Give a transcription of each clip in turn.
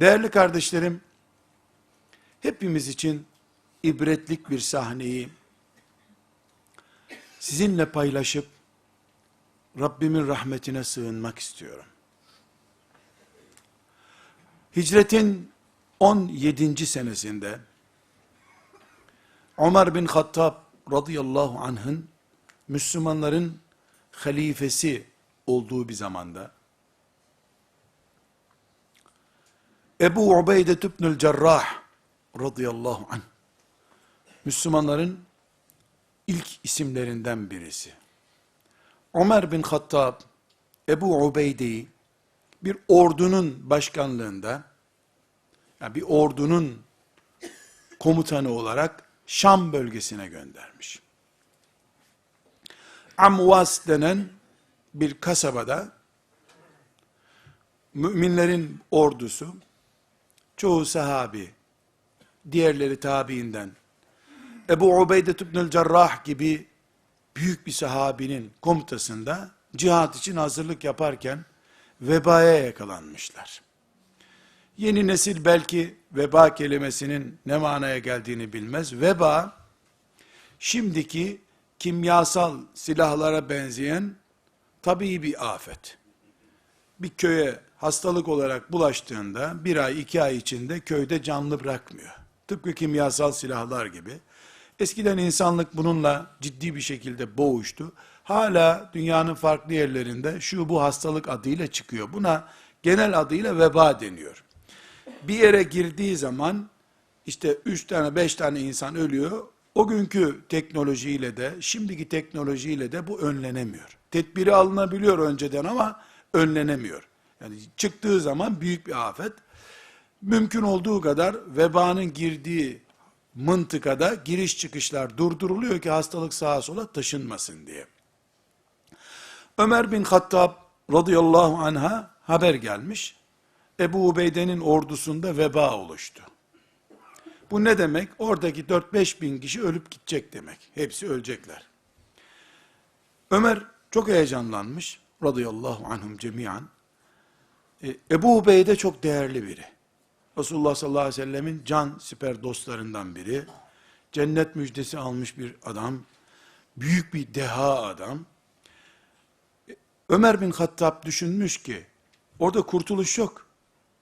Değerli kardeşlerim, hepimiz için ibretlik bir sahneyi sizinle paylaşıp Rabbimin rahmetine sığınmak istiyorum. Hicretin 17. senesinde Ömer bin Hattab radıyallahu anh'ın Müslümanların halifesi olduğu bir zamanda Ebu Ubeyde tübnül Cerrah radıyallahu anh Müslümanların ilk isimlerinden birisi. Ömer bin Hattab Ebu Ubeyde'yi bir ordunun başkanlığında yani bir ordunun komutanı olarak Şam bölgesine göndermiş. Amvas denen bir kasabada müminlerin ordusu çoğu sahabi diğerleri tabiinden Ebu Ubeyde tübnül Cerrah gibi büyük bir sahabinin komutasında cihat için hazırlık yaparken vebaya yakalanmışlar. Yeni nesil belki veba kelimesinin ne manaya geldiğini bilmez. Veba, şimdiki kimyasal silahlara benzeyen tabii bir afet. Bir köye hastalık olarak bulaştığında bir ay iki ay içinde köyde canlı bırakmıyor. Tıpkı kimyasal silahlar gibi. Eskiden insanlık bununla ciddi bir şekilde boğuştu. Hala dünyanın farklı yerlerinde şu bu hastalık adıyla çıkıyor. Buna genel adıyla veba deniyor. Bir yere girdiği zaman işte üç tane beş tane insan ölüyor. O günkü teknolojiyle de şimdiki teknolojiyle de bu önlenemiyor. Tedbiri alınabiliyor önceden ama önlenemiyor. Yani çıktığı zaman büyük bir afet. Mümkün olduğu kadar vebanın girdiği mıntıkada giriş çıkışlar durduruluyor ki hastalık sağa sola taşınmasın diye. Ömer bin Hattab radıyallahu anha haber gelmiş. Ebu Ubeyde'nin ordusunda veba oluştu. Bu ne demek? Oradaki 4-5 bin kişi ölüp gidecek demek. Hepsi ölecekler. Ömer çok heyecanlanmış. Radıyallahu anhum cemiyan. E, Ebu Ubeyde çok değerli biri. Resulullah sallallahu aleyhi ve sellemin can siper dostlarından biri. Cennet müjdesi almış bir adam. Büyük bir deha adam. E, Ömer bin Hattab düşünmüş ki, orada kurtuluş yok.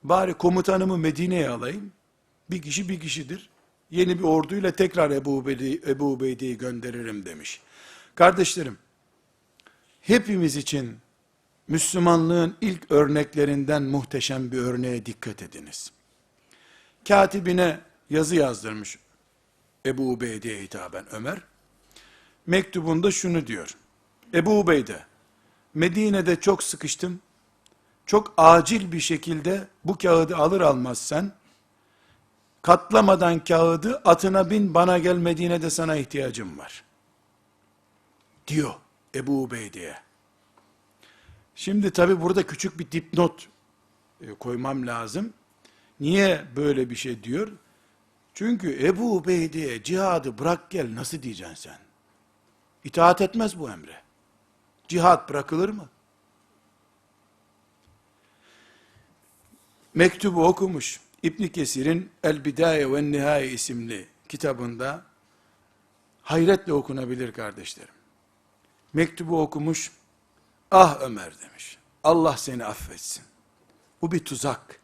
Bari komutanımı Medine'ye alayım. Bir kişi bir kişidir. Yeni bir orduyla tekrar Ebu, Ubeyde, Ebu Ubeyde'yi gönderirim demiş. Kardeşlerim, hepimiz için Müslümanlığın ilk örneklerinden muhteşem bir örneğe dikkat ediniz. Katibine yazı yazdırmış Ebu Ubeyde'ye hitaben Ömer. Mektubunda şunu diyor. Ebu Ubeyde, Medine'de çok sıkıştım. Çok acil bir şekilde bu kağıdı alır almaz sen, katlamadan kağıdı atına bin bana gel Medine'de sana ihtiyacım var. Diyor Ebu Ubeyde'ye. Şimdi tabi burada küçük bir dipnot e, koymam lazım. Niye böyle bir şey diyor? Çünkü Ebu Ubeyde'ye cihadı bırak gel nasıl diyeceksin sen? İtaat etmez bu emre. Cihat bırakılır mı? Mektubu okumuş. İbn Kesir'in El Bidaye ve Nihaye isimli kitabında hayretle okunabilir kardeşlerim. Mektubu okumuş. Ah Ömer demiş. Allah seni affetsin. Bu bir tuzak.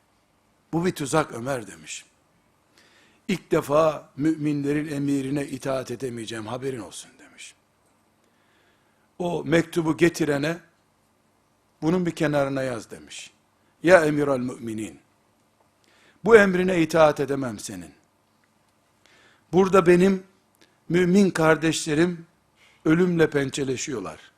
Bu bir tuzak Ömer demiş. İlk defa müminlerin emirine itaat edemeyeceğim haberin olsun demiş. O mektubu getirene bunun bir kenarına yaz demiş. Ya emiral müminin. Bu emrine itaat edemem senin. Burada benim mümin kardeşlerim ölümle pençeleşiyorlar.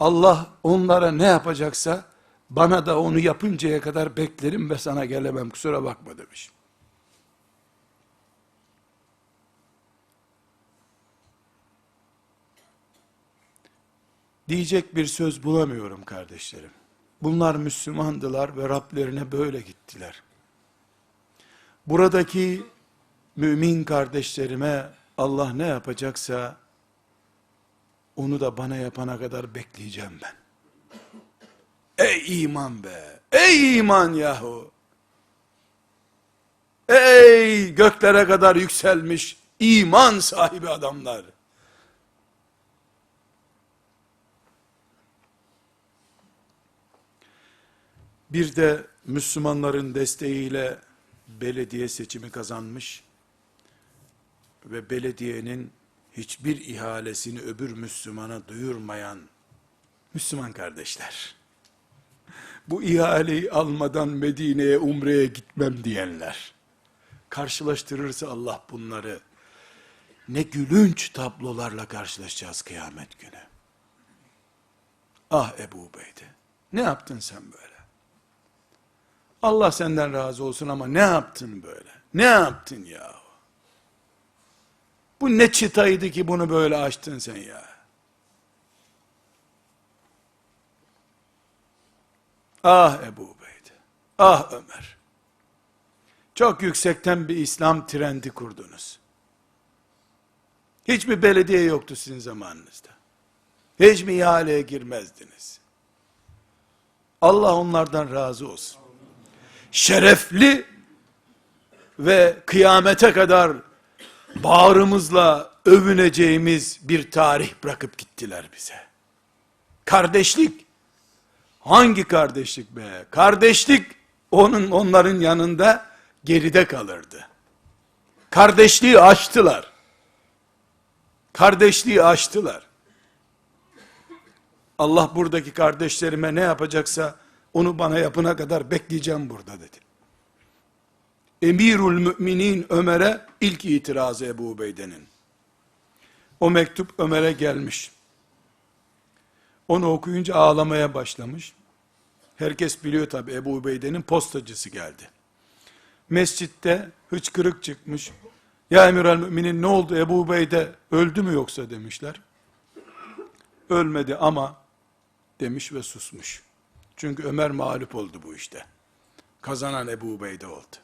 Allah onlara ne yapacaksa bana da onu yapıncaya kadar beklerim ve sana gelemem kusura bakma demiş. Diyecek bir söz bulamıyorum kardeşlerim. Bunlar Müslümandılar ve Rablerine böyle gittiler. Buradaki mümin kardeşlerime Allah ne yapacaksa onu da bana yapana kadar bekleyeceğim ben. Ey iman be! Ey iman yahu! göklere kadar yükselmiş iman sahibi adamlar. Bir de Müslümanların desteğiyle belediye seçimi kazanmış ve belediyenin hiçbir ihalesini öbür Müslümana duyurmayan Müslüman kardeşler. Bu ihaleyi almadan Medine'ye umreye gitmem diyenler. Karşılaştırırsa Allah bunları ne gülünç tablolarla karşılaşacağız kıyamet günü. Ah Ebu Ubeyde, ne yaptın sen böyle? Allah senden razı olsun ama ne yaptın böyle? Ne yaptın ya? Bu ne çıtaydı ki bunu böyle açtın sen ya? Ah Ebu Ubeyde, ah Ömer. Çok yüksekten bir İslam trendi kurdunuz. Hiçbir belediye yoktu sizin zamanınızda. Hiç mi ihaleye girmezdiniz? Allah onlardan razı olsun. Şerefli ve kıyamete kadar bağrımızla övüneceğimiz bir tarih bırakıp gittiler bize. Kardeşlik. Hangi kardeşlik be? Kardeşlik onun onların yanında geride kalırdı. Kardeşliği aştılar. Kardeşliği aştılar. Allah buradaki kardeşlerime ne yapacaksa onu bana yapına kadar bekleyeceğim burada dedi. Emirül Müminin Ömer'e ilk itirazı Ebu Ubeyde'nin. O mektup Ömer'e gelmiş. Onu okuyunca ağlamaya başlamış. Herkes biliyor tabi Ebu Ubeyde'nin postacısı geldi. Mescitte hıçkırık çıkmış. Ya Emirel Müminin ne oldu Ebu Ubeyde öldü mü yoksa demişler. Ölmedi ama demiş ve susmuş. Çünkü Ömer mağlup oldu bu işte. Kazanan Ebu Ubeyde oldu.